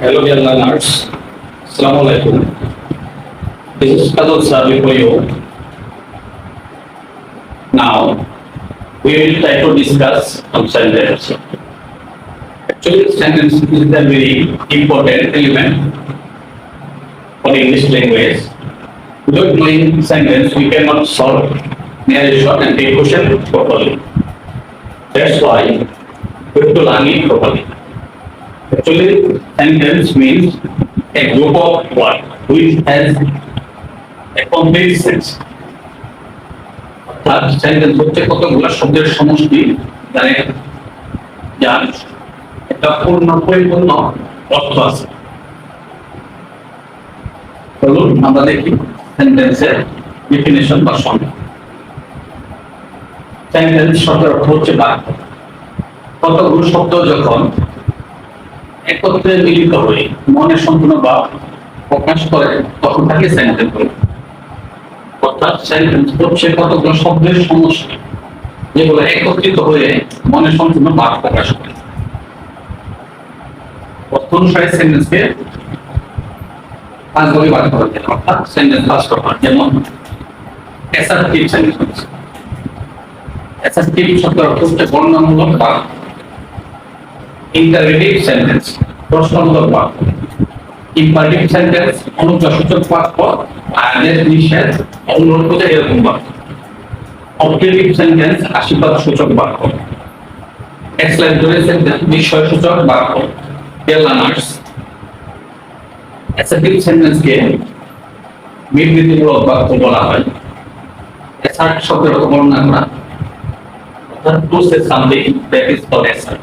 Hello, dear learners. Assalamu alaikum. This is Fadl sir before you. Now, we will try to discuss some sentence. Actually, sentence is a very important element for English language. Without knowing sentence, we cannot solve narration and equation properly. That's why we have to learn it properly. Actually, sentence means a group of words which has a complete sense. অর্থাৎ sentence হচ্ছে কতগুলো শব্দের সমষ্টি যার যার একটা পূর্ণ পরিপূর্ণ অর্থ আছে। চলুন আমরা দেখি সেন্টেন্সের ডেফিনেশন বা সংজ্ঞা সেন্টেন্স শব্দের অর্থ হচ্ছে বাক্য। কতগুলো শব্দ যখন একত্রে মিলিত হয়ে মনে সম্পূর্ণ ভাব প্রকাশ করে, তখন তাকে সেন্টেন্স বলে। অর্থাৎ হচ্ছে কতগুলো শব্দের সমষ্টি, যেগুলো একত্রিত হয়ে মনে সম্পূর্ণ ভাব প্রকাশ করে। অর্থ অনুসারে সেন্টেন্সকে পাঁচ ভাগে ভাগ করা অর্থাৎ সেন্টেন্স পাঁচ প্রকার যেমন অ্যাসার্টিভ সেন্টেন্স অ্যাসার্টিভ শব্দের অর্থ হচ্ছে বর্ণনামূলক বাক্য ইন্টারগেটিভ সেন্টেন্স প্রশ্নমূলক বাক্য ইম্পারেটিভ সেন্টেন্স অনুপ্রসূচক বাক্য আদেশ নিষেধ, অনুরোধ করে এরকম বাক্য অবজেক্টিভ সেন্টেন্স আশীর্বাদ সূচক বাক্য। এক্সপ্লেনেটরি সেন্টেন্স বিষয় সূচক বাক্য। লার্নার্স অ্যাসার্টিভ সেন্টেন্সকে বিবৃতিমূলক বাক্য বলা হয়। অ্যাসার্ট শব্দের অর্থ বর্ণনা করা। অর্থাৎ to say something that is called assert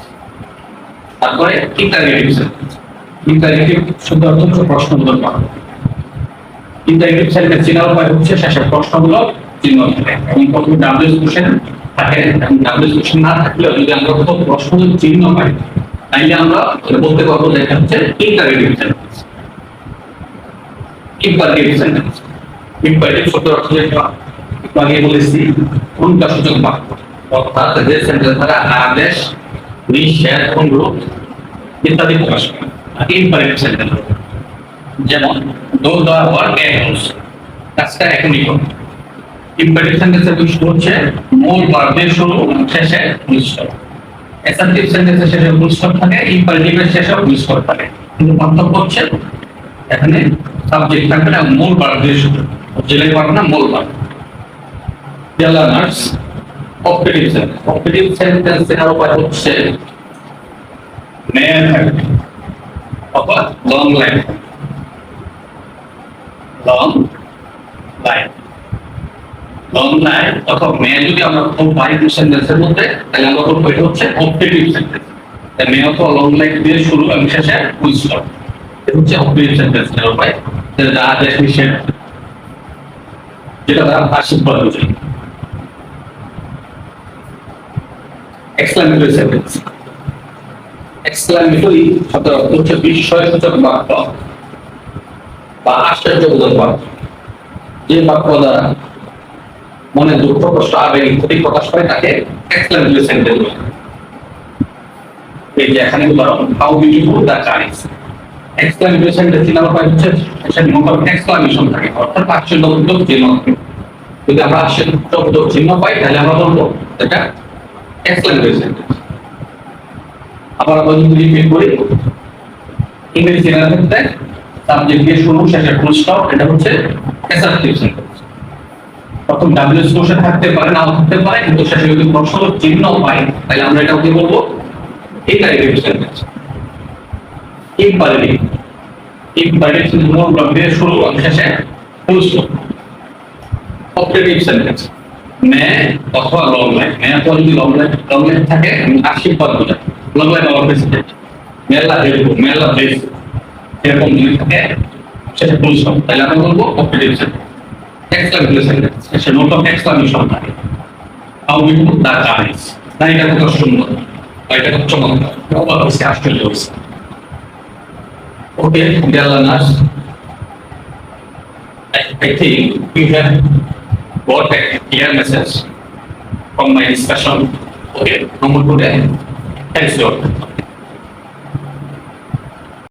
তারপরে ইন্টারগেটিভ অর্থ হচ্ছে প্রশ্নবোধক বাক্য ইন্টারগেটিভ সেন্টেন্স চেনার উপায় হচ্ছে প্রশ্নমূলক চিহ্ন এবং প্রথমে ডাব্লিউএস কোশ্চেন থাকে ডাব্লিউএস কোশ্চেন না থাকলেও যদি আমরা কোথাও প্রশ্নবোধক চিহ্ন পাই, তাইলে আমরা বলতে পারব হচ্ছে ইম্পারেটিভ ইম্পারেটিভ অর্থ যেটা আগে বলেছি অর্থাৎ যে সেন্টেন্স দ্বারা আদেশ নিষেধ অনুরোধ ইত্যাদি প্রকাশ করে। যেমন দো দা ওয়ার্ক এগোস কাজটা এখনই করো। ইম্পারেটিভ সেন্টেন্সের বৈশিষ্ট্য হচ্ছে মূল ভার্বের শুরু এবং শেষে স্টপ অ্যাসার্টিভ সেন্টেন্সের শেষে স্টপ থাকে ইম্পারেটিভের শেষে স্টপ থাকে। কিন্তু পার্থক্য হচ্ছে, এখানে সাবজেক্ট থাকবে না, মূল দিয়ে শুরু। জেলে পারবে না, মূল learners operative sentence operative sentence এর উপায় হচ্ছে থাকবে অথবা long line long line long line অথবা মেয়ার যদি আমরা পাই সেন্টেন্সের মধ্যে, তাহলে আমরা বলব এটা হচ্ছে? অপারেটিভ সেন্টেন্স তাই মেয়ার অথবা লং লাইন দিয়ে শুরু এবং শেষে ফুল স্টপ এটা হচ্ছে অপারেটিভ সেন্টেন্স এর উপায়। যেটা দ্বারা আদেশ নিষেধ। যেটা দ্বারা আশীর্বাদ বোঝায় এক্সক্লামেটরি সেন্টেন্স এক্সক্লামেটরি শব্দের অর্থ হচ্ছে বিস্ময়সূচক বাক্য বা আশ্চর্যবোধক বাক্য। যে বাক্য দ্বারা মনে দুঃখ, কষ্ট, আবেগ ইত্যাদি প্রকাশ পায় তাকে এক্সক্লামেটরি সেন্টেন্স বলে। এই যে এখানে উদাহরণ how beautiful the Chinese exclamatory sentence চিনার উপায় হচ্ছে সেখানে মতো এক্সক্লামেশন থাকে, অর্থাৎ আশ্চর্যবোধক চিহ্ন। যদি আমরা আশ্চর্যবোধক চিহ্ন পাই, তাহলে আমরা বলব, এটা এক্সক্লামেটরি সেন্টেন্স থাকতে পারে, নাও থাকতে পারে, কিন্তু শেষে যদি প্রশ্ন চিহ্ন পাই, তাহলে আমরা এটা কি বলব interactive sentence imperative imperative sentence মূল ভাব দিয়ে শুরু শেষে full stop operative sentence may অথবা লং লাইন মে অথবা যদি লং লাইন লং লাইন থাকে আশীর্বাদ বোঝায় লং লাইন আওয়ার প্রেসিডেন্ট মেলা হেল্প মেলা বেস এরকম যদি থাকে সেটা পরিশ্রম তাহলে আমরা বলব কম্পিটিশন এক্সক্লামেশন সে নোট অফ এক্সক্লামেশন থাকে we put that eyes. না এটা কত সুন্দর। বা এটা কত চমৎকার। অবাক হয়েছে আশ্চর্য হয়েছে। ওকে dear learners I, I think you got a clear message from my discussion okay no more today thanks Lord